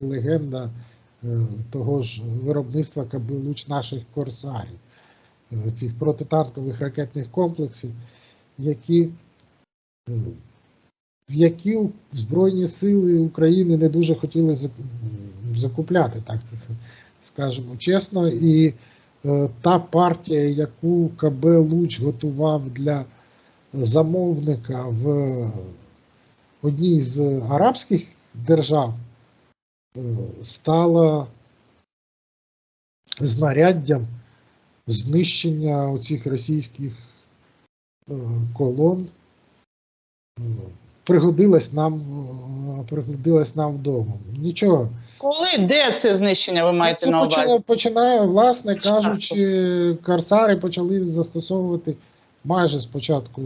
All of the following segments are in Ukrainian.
легенда е, того ж виробництва кабелуч наших корсарів, е, цих протитанкових ракетних комплексів, які, е, в які Збройні сили України не дуже хотіли закупляти, так скажемо чесно. І та партія, яку КБ Луч готував для замовника в одній з арабських держав, стала знаряддям знищення оцих російських е, колон. Е, Пригодилась нам, е, пригодилась нам вдома. Нічого. Коли, де це знищення ви маєте Це на увазі? починає, починає, власне кажучи, корсари почали застосовувати майже спочатку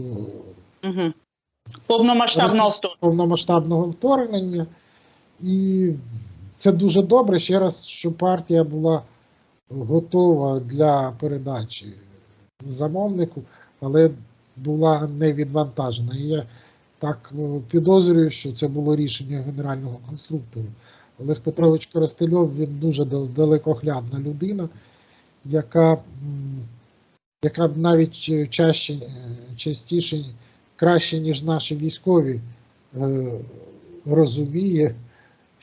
Угу. Повномасштабного вторгнення. повномасштабного вторгнення. І це дуже добре ще раз, що партія була готова для передачі замовнику, але була не відвантажена. І я так е, підозрюю, що це було рішення генерального конструктора. Олег Петрович Коростельов, він дуже дал- далекоглядна людина, яка, яка навіть чаще, е, частіше краще, ніж наші військові, е, розуміє,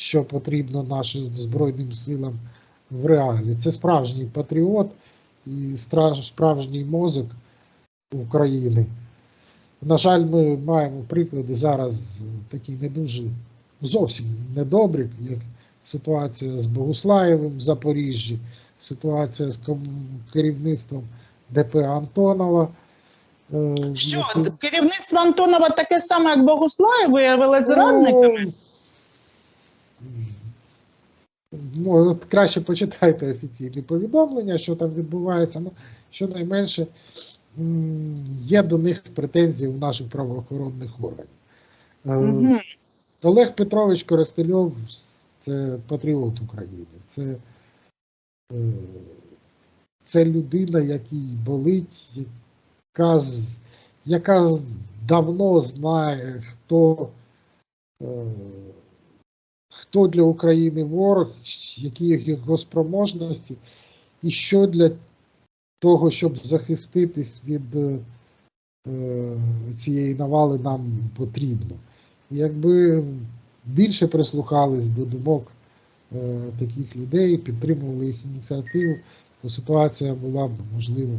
що потрібно нашим Збройним силам в реалі. Це справжній патріот і справжній мозок України. На жаль, ми маємо приклади зараз такі не дуже зовсім недобрі, як ситуація з Богуслаєвим в Запоріжжі, ситуація з керівництвом ДП Антонова. е, Що, керівництво Антонова таке саме, як Богуслаєв, виявилось зрадниками? Ну, краще почитайте офіційні повідомлення, що там відбувається. Ну, щонайменше є до них претензії у наших правоохоронних органів. Угу. Олег Петрович Коростельов це патріот України. Це, е, це людина, якій болить, яка, яка давно знає, хто, е, хто для України ворог, які його спроможності, і що для того, щоб захиститись від е, е, цієї навали, нам потрібно. Якби більше прислухались до думок е, таких людей, підтримували їх ініціативу, то ситуація була б, можливо,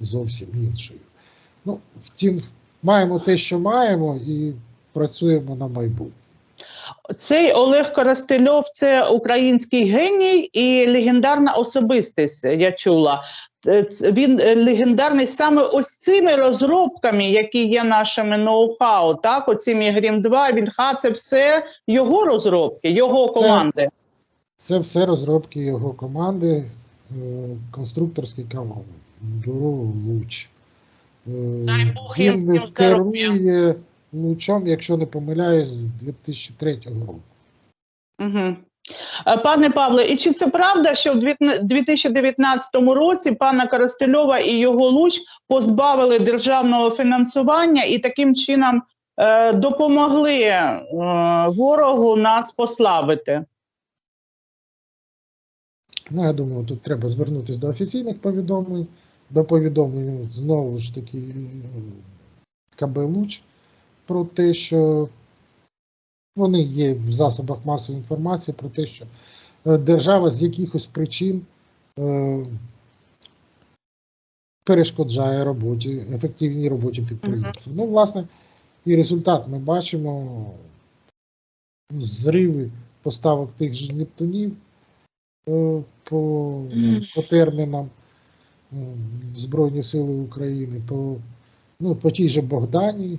зовсім іншою. Ну, втім, маємо те, що маємо, і працюємо на майбутнє. Цей Олег Коростельов це український геній і легендарна особистість, я чула. Е, Він е, легендарний саме ось цими розробками, які є нашими ноу-хау, так, оцими Грім 2, Вільха, це все його розробки, його команди. Це все розробки його команди, е, конструкторський команди, бюро Луч. Дай Бог їм керує лучом, якщо не помиляюсь, з 2003 року. Угу. Пане Павле, і чи це правда, що в 2019 році пана Коростельова і його луч позбавили державного фінансування і таким чином е, допомогли е, ворогу нас послабити? Ну, я думаю, тут треба звернутися до офіційних повідомлень, до повідомлень знову ж таки е, КБ Луч про те, що вони є в засобах масової інформації про те, що е, держава з якихось причин е, перешкоджає роботі, ефективній роботі підприємства. Ну, власне, і результат ми бачимо зриви поставок тих же Нептунів е, по, по термінам Збройні Сили України, по, ну, по тій же Богдані.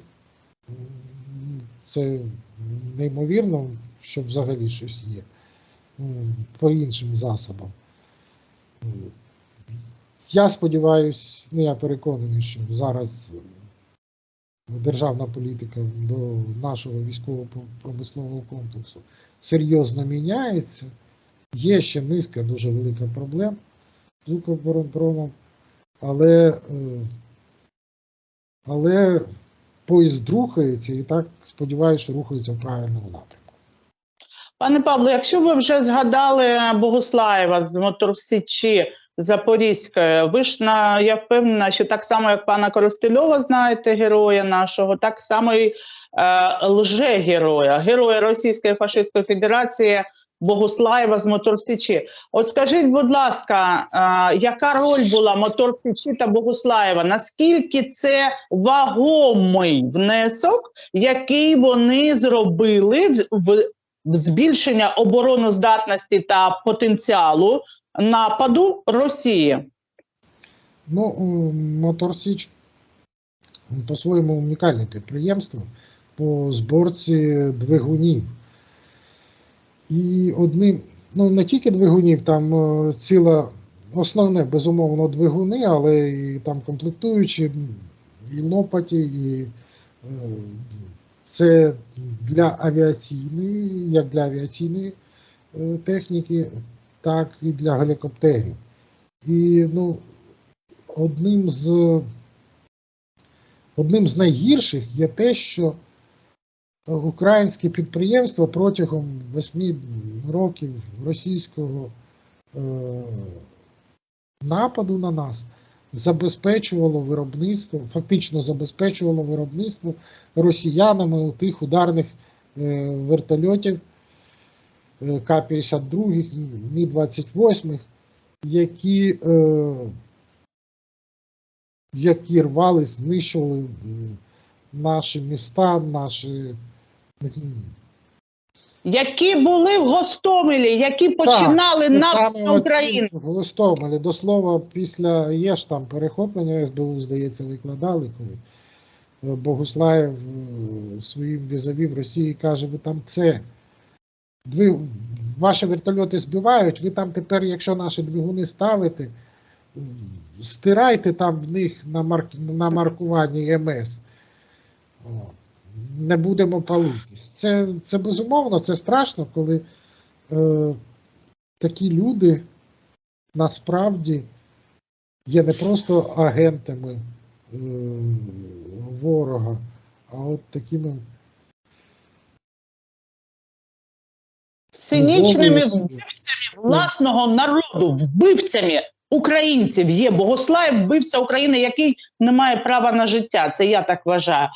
Це неймовірно, що взагалі щось є. По іншим засобам. Я сподіваюся, ну я переконаний, що зараз державна політика до нашого військово-промислового комплексу серйозно міняється. Є ще низка дуже велика проблем з Укроборонпромом, але, е, але поїзд рухається і так сподіваюся, рухається в правильному напрямку. Пане Павло, якщо ви вже згадали Богуслаєва з Моторсічі Запорізької, ви ж на я впевнена, що так само як пана Коростельова знаєте героя нашого, так само і е, лже-героя, героя Російської фашистської Федерації Богуслаєва з Моторсічі. От скажіть, будь ласка, е, яка роль була Моторсічі та Богуслаєва? Наскільки це вагомий внесок, який вони зробили в, в збільшення обороноздатності та потенціалу нападу Росії. Ну, е, Мотор Січ по-своєму унікальне підприємство по зборці двигунів. І одним, ну не тільки двигунів, там е, ціла основне, безумовно, двигуни, але і там комплектуючі, і лопаті, і е, це для авіаційної, як для авіаційної е, техніки, так і для гелікоптерів. І ну, одним з одним з найгірших є те, що українське підприємство протягом восьми років російського е, нападу на нас забезпечувало виробництво, фактично забезпечувало виробництво росіянами у тих ударних е, вертольотів е, К-52, Мі-28, які, які рвали, знищували наші міста, наші. Які були в Гостомелі, які починали напад на Україну. В Гостомелі. До слова, після є ж там перехоплення СБУ, здається, викладали, коли Богуслаєв е, своїм візаві в Росії каже, ви там це. Ви, ваші вертольоти збивають, ви там тепер, якщо наші двигуни ставите, стирайте там в них на, марк, на маркуванні МС. Не будемо палитись. Це, це безумовно, це страшно, коли е, такі люди насправді є не просто агентами е, ворога, а от такими Цинічними вбивцями. власного народу, вбивцями українців є Богослаєв, вбивця України, який не має права на життя. Це я так вважаю.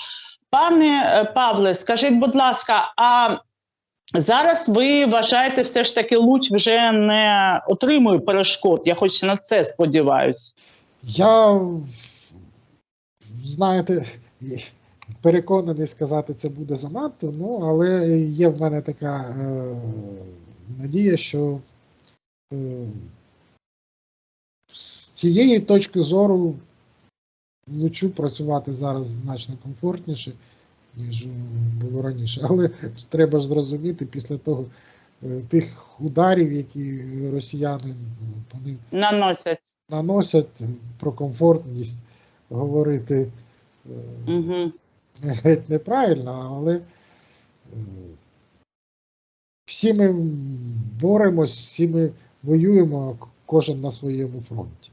Пане е, Павле, скажіть, будь ласка, а зараз ви вважаєте, все ж таки Луч вже не отримує перешкод? Я хоч на це сподіваюся. Я, знаєте, переконаний сказати, це буде занадто, ну, але є в мене така е, надія, що е, з цієї точки зору лучу працювати зараз значно комфортніше, ніж було раніше. Але треба ж зрозуміти після того е, тих ударів, які росіяни по ним Наносять. наносять про комфортність говорити Угу. геть неправильно, але е, всі ми боремось, всі ми воюємо, кожен на своєму фронті.